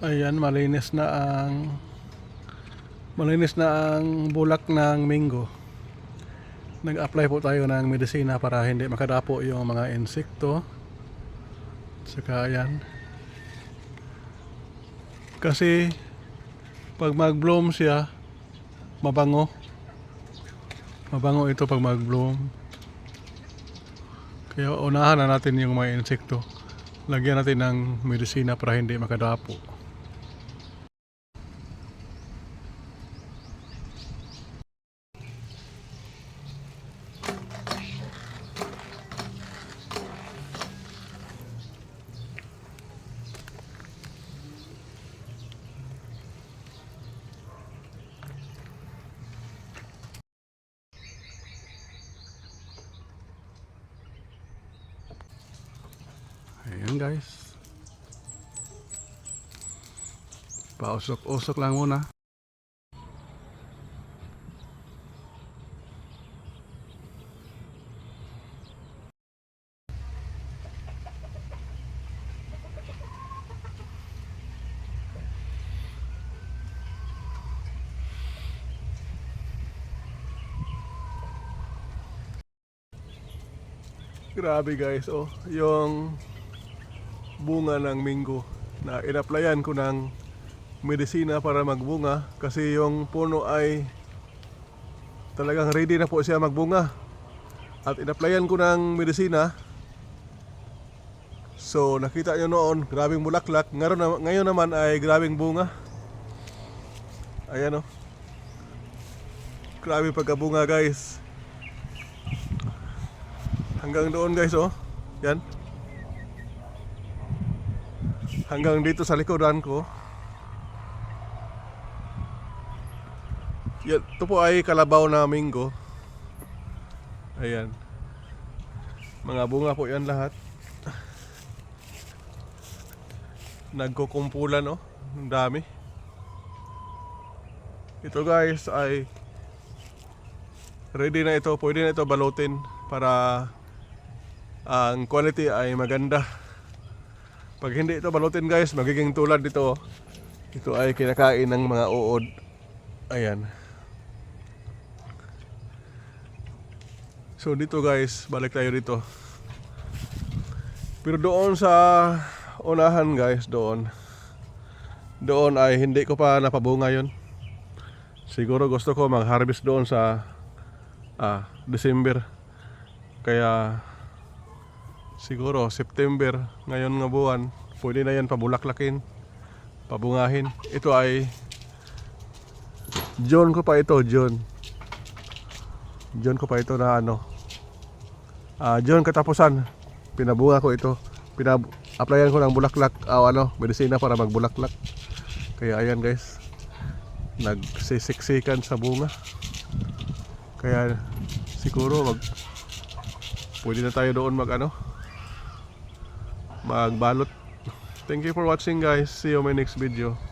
Ayan, malinis na ang malinis na ang bulak ng minggo. Nag-apply po tayo ng medisina para hindi makadapo yung mga insekto. Saka ayan. Kasi pag mag-bloom siya, mabango. Mabango ito pag mag-bloom. Kaya unahan na natin yung mga insekto. Lagyan natin ng medisina para hindi makadapo. Ayan guys. Pausok-usok lang muna. Grabe guys, oh, yung bunga ng minggo. Na inaplayan ko ng medisina para magbunga kasi yung puno ay talagang ready na po siya magbunga. At inaplayan ko ng medisina. So nakita nyo noon grabing bulaklak. Ngayon, ngayon naman ay grabing bunga. Ayan o grabe pagkabunga guys. Hanggang doon guys oh. Yan hanggang dito sa likodan ko. Yan, ito po ay kalabaw na minggo. Ayan. Mga bunga po yan lahat. Nagkukumpulan oh. Ang dami. Ito guys ay ready na ito. Pwede na ito balutin para ang quality ay maganda. Pag hindi ito balutin guys, magiging tulad dito. Ito ay kinakain ng mga uod. Ayan. So dito guys, balik tayo dito. Pero doon sa unahan guys, doon. Doon ay hindi ko pa napabunga yon. Siguro gusto ko mag-harvest doon sa ah, December. Kaya siguro September ngayon nga buwan pwede na yan pabulaklakin pabungahin. Ito ay John ko pa ito John John ko pa ito na ano. Ah John katapusan pinabunga ko ito. Pinab applyan ko ng bulaklak o ano medisina para magbulaklak. Kaya ayan guys nagsisiksikan sa bunga. Kaya siguro mag pwede na tayo doon mag ano magbalot. Thank you for watching guys. See you on my next video.